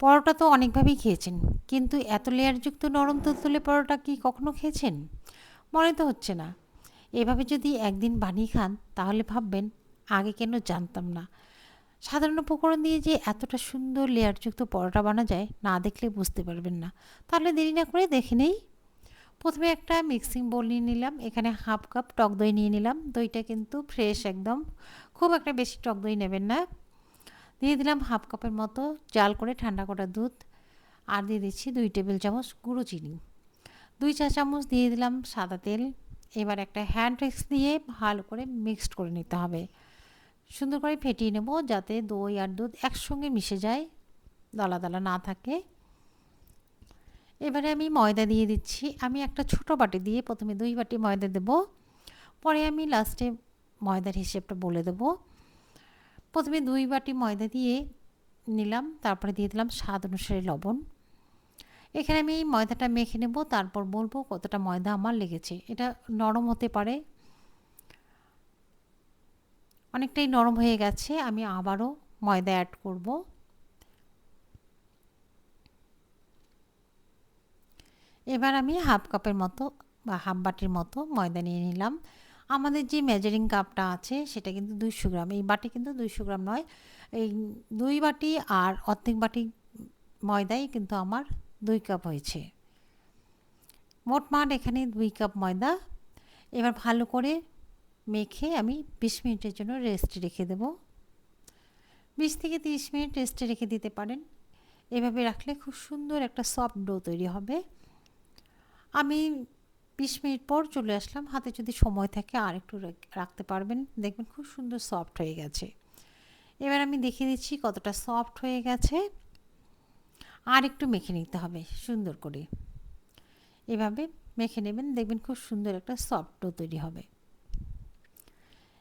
পরোটা তো অনেকভাবেই খেয়েছেন, কিন্তু এত লেয়ারযুক্ত নরম তুলতুলে পরোটা কি কখনো খেয়েছেন? মনে তো হচ্ছে না। এভাবে যদি একদিন বানিয়ে খান, তাহলে ভাববেন, আগে কেন জানতাম না। সাধারণ উপকরণ দিয়ে যে এতটা সুন্দর লেয়ারযুক্ত পরোটা বানা যায়, না দেখলে বুঝতে পারবেন না। তাহলে দেরি না করে দেখে নেই। প্রথমে একটা মিক্সিং বোল নিয়ে নিলাম, এখানে হাফ কাপ টক দই নিয়ে নিলাম। দইটা কিন্তু ফ্রেশ একদম। খুব একটা বেশি টক দই নেবেন না। দিয়ে দিলাম হাফ কাপের মতো জাল করে ঠান্ডা করা দুধ। আর দিয়ে দিচ্ছি দুই টেবিল চামচ গুঁড়ো চিনি। দুই চা চামচ দিয়ে দিলাম সাদা তেল। এবার একটা হ্যান্ড টেক্স দিয়ে ভালো করে মিক্সড করে নিতে হবে। সুন্দর করে ফেটিয়ে নেব যাতে দই আর দুধ একসঙ্গে মিশে যায়, দালা দালা না থাকে। এবারে আমি ময়দা দিয়ে দিচ্ছি। আমি একটা ছোট বাটি দিয়ে প্রথমে দুই বাটি ময়দা দেব। পরে আমি লাস্টে ময়দার হিসেবটা বলে দেব। প্রথমে দুই বাটি ময়দা দিয়ে নিলাম, তারপরে দিয়ে দিলাম স্বাদ অনুসারে লবণ। এখানে আমি এই ময়দাটা মেখে নেব, তারপর বলব কতটা ময়দা আমার লেগেছে। এটা নরম হতে পারে। অনেকটাই নরম হয়ে গেছে, আমি আবারও ময়দা অ্যাড করব। এবার আমি হাফ কাপের মতো বা হাফ বাটির মতো ময়দা নিয়ে নিলাম। আমাদের যে মেজারিং কাপটা আছে, সেটা কিন্তু দুইশো গ্রাম। এই বাটি কিন্তু দুইশো গ্রাম নয়। এই দুই বাটি আর অর্ধেক বাটি ময়দাই কিন্তু আমার দুই কাপ হয়েছে। মোটমাট এখানে দুই কাপ ময়দা। এবার ভালো করে মেখে আমি বিশ মিনিটের জন্য রেস্ট রেখে দেব। বিশ থেকে তিরিশ মিনিট রেস্টে রেখে দিতে পারেন। এভাবে রাখলে খুব সুন্দর একটা সফট ডো তৈরি হবে। আমি বিশ মিনিট পর চলে আসলাম। হাতে যদি সময় থাকে আর একটু রাখতে পারবেন। দেখবেন খুব সুন্দর সফট হয়ে গেছে। এবার আমি দেখিয়ে দিচ্ছি কতটা সফট হয়ে গেছে। আর একটু মেখে নিতে হবে সুন্দর করে। এভাবে মেখে নেবেন, দেখবেন খুব সুন্দর একটা সফট ডো তৈরি হবে।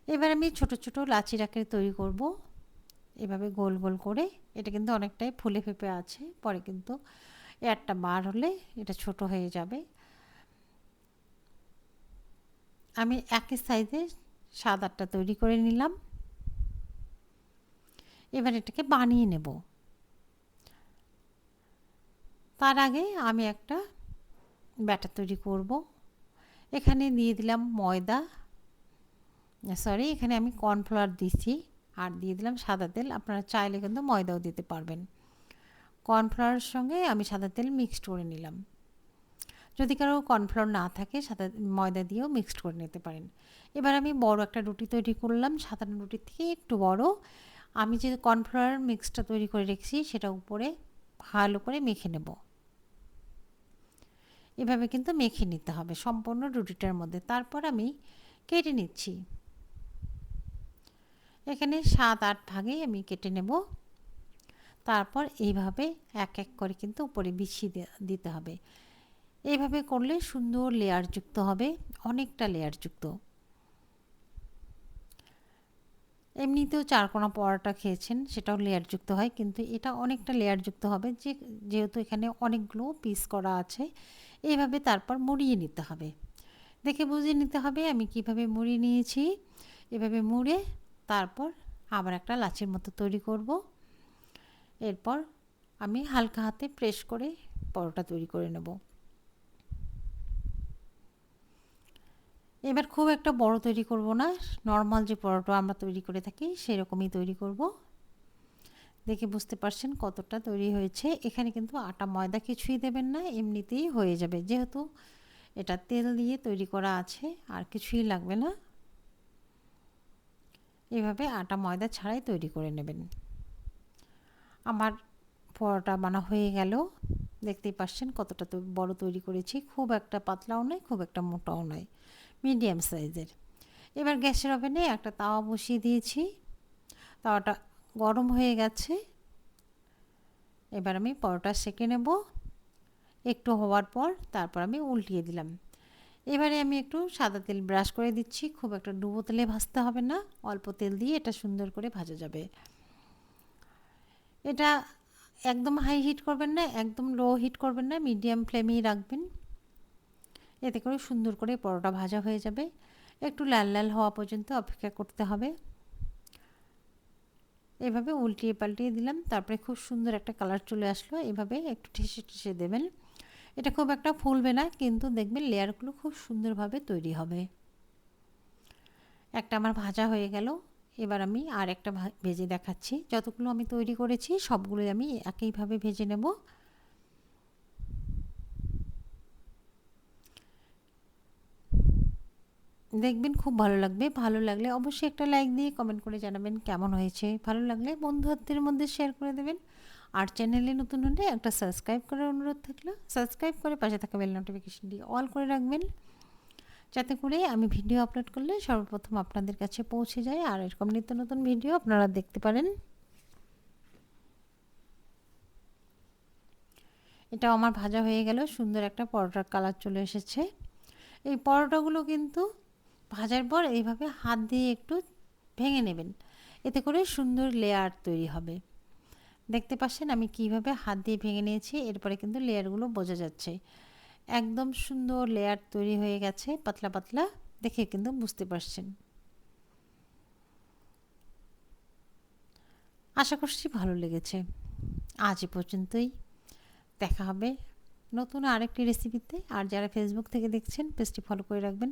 এবার আমি ছোট ছোট লাচি রাখে তৈরি করব। এভাবে গোল গোল করে। এটা কিন্তু অনেকটাই ফুলে ফেপে আছে। পরে কিন্তু এয়ারটা বার হলে এটা ছোট হয়ে যাবে। আমি একই সাইজে সাত আটটা তৈরি করে নিলাম। এবার এটাকে বানিয়ে নেব। তার আগে আমি একটা ব্যাটার তৈরি করব। এখানে দিয়ে দিলাম ময়দা। সরি, এখানে আমি কর্নফ্লাওয়ার দিচ্ছি আর দিয়ে দিলাম সাদা তেল। আপনারা চাইলে কিন্তু ময়দাও দিতে পারবেন। কর্নফ্লাওয়ারের সঙ্গে আমি সাদা তেল মিক্সড করে নিলাম। যদি কারও কর্নফ্লাওয়ার না থাকে সাদা ময়দা দিয়েও মিক্সড করে নিতে পারেন। এবার আমি বড় একটা রুটি তৈরি করলাম, সাধারণ রুটির থেকে একটু বড়। আমি যে কর্নফ্লাওয়ার মিক্সটা তৈরি করে রেখেছি, সেটা উপরে ভালো করে মেখে নেব। এভাবে কিন্তু মেখে নিতে হবে সম্পূর্ণ রুটিটার মধ্যে। তারপর আমি কেটে নিচ্ছি। এখানে সাত, আট ভাগে আমি কেটে নেব। তারপর এইভাবে এক এক করে কিন্তু উপরে বিছিয়ে দিতে হবে। এইভাবে করলে সুন্দর লেয়ারযুক্ত হবে, অনেকটা লেয়ারযুক্ত এমনিতেও চারকোনা পরোটা খেয়েছেন, সেটাও লেয়ারযুক্ত হয়, কিন্তু এটা অনেকটা লেয়ারযুক্ত হবে, যে, যেহেতু এখানে অনেকগুলো পিস করা আছে, এইভাবে তারপর মুড়িয়ে নিতে হবে। দেখে বুঝিয়ে নিতে হবে আমি কীভাবে মুড়িয়ে নিয়েছি। এভাবে মুড়ে তারপর আবার একটা লাচির মতো তৈরি করব। এরপর আমি হালকা হাতে প্রেস করে পরোটা তৈরি করে নেব। এবার খুব একটা বড় তৈরি করব না। নর্মাল যে পরোটা আমরা তৈরি করে থাকি, সেরকমই তৈরি করব। দেখে বুঝতে পারছেন কতটা তৈরি হয়েছে। এখানে কিন্তু আটা, ময়দা কিছুই দেবেন না, এমনিতেই হয়ে যাবে। যেহেতু এটা তেল দিয়ে তৈরি করা আছে, আর কিছুই লাগবে না। এভাবে আটা, ময়দা ছাড়াই তৈরি করে নেবেন। আমার পরোটা বানা হয়ে গেল। দেখতেই পাচ্ছেন কতটা বড় তৈরি করেছি। খুব একটা পাতলাও নয়, খুব একটা মোটাও নয়। মিডিয়াম সাইজের। এবার গ্যাসের ওভেনে একটা তাওয়া বসিয়ে দিয়েছি। তাওয়াটা গরম হয়ে গেছে। এবার আমি পরোটা সেঁকে নেব। একটু হওয়ার পর তারপর আমি উল্টিয়ে দিলাম। এবারে আমি একটু সাদা তেল ব্রাশ করে দিচ্ছি। খুব একটা ডুবো তেলে ভাজতে হবে না। অল্প তেল দিয়ে এটা সুন্দর করে ভাজা যাবে। এটা একদম হাই হিট করবেন না, একদম লো হিট করবেন না মিডিয়াম ফ্লেমেই রাখবেন। এতে করে সুন্দর করে পরোটা ভাজা হয়ে যাবে। একটু লাল লাল হওয়া পর্যন্ত অপেক্ষা করতে হবে। এভাবে উল্টিয়ে পাল্টিয়ে দিলাম, তারপরে খুব সুন্দর একটা কালার চলে আসলো। এভাবে একটু ঠেসে ঠেসে দেবেন। এটা খুব একটা ফুলবে না, কিন্তু দেখবেন লেয়ারগুলো খুব সুন্দরভাবে তৈরি হবে। একটা আমার ভাজা হয়ে গেল। এবার আমি আর একটা ভেজে দেখাচ্ছি। যতগুলো আমি তৈরি করেছি, সবগুলোই আমি একইভাবে ভেজে নেব। দেখবেন খুব ভালো লাগবে। ভালো লাগলে অবশ্যই একটা লাইক দিয়ে কমেন্ট করে জানাবেন কেমন হয়েছে। ভালো লাগলে বন্ধুত্বের মধ্যে শেয়ার করে দেবেন। আর চ্যানেলে নতুন হলে একটা সাবস্ক্রাইব করার অনুরোধ থাকল। সাবস্ক্রাইব করে পাশে থাকা বেল নোটিফিকেশনটি অল করে রাখবেন। যাতে করে আমি ভিডিও আপলোড করলে সর্বপ্রথম আপনাদের কাছে পৌঁছে যায়। আর এরকম নিত্য নতুন ভিডিও আপনারা দেখতে পারেন। এটা আমার ভাজা হয়ে গেল। সুন্দর একটা পরোটার কালার চলে এসেছে। এই পরোটাগুলো কিন্তু ভাজার পর এইভাবে হাত দিয়ে একটু ভেঙে নেবেন। এতে করে সুন্দর লেয়ার তৈরি হবে। দেখতে পাচ্ছেন আমি কীভাবে হাত দিয়ে ভেঙে নিয়েছি, এরপরে কিন্তু লেয়ারগুলো বোঝা যাচ্ছে। একদম সুন্দর লেয়ার তৈরি হয়ে গেছে, পাতলা পাতলা, দেখে কিন্তু বুঝতে পারছেন। আশা করছি ভালো লেগেছে। আজ এ পর্যন্তই। দেখা হবে নতুন আরেকটি রেসিপিতে আর যারা ফেসবুক থেকে দেখছেন পেজটি ফলো করে রাখবেন।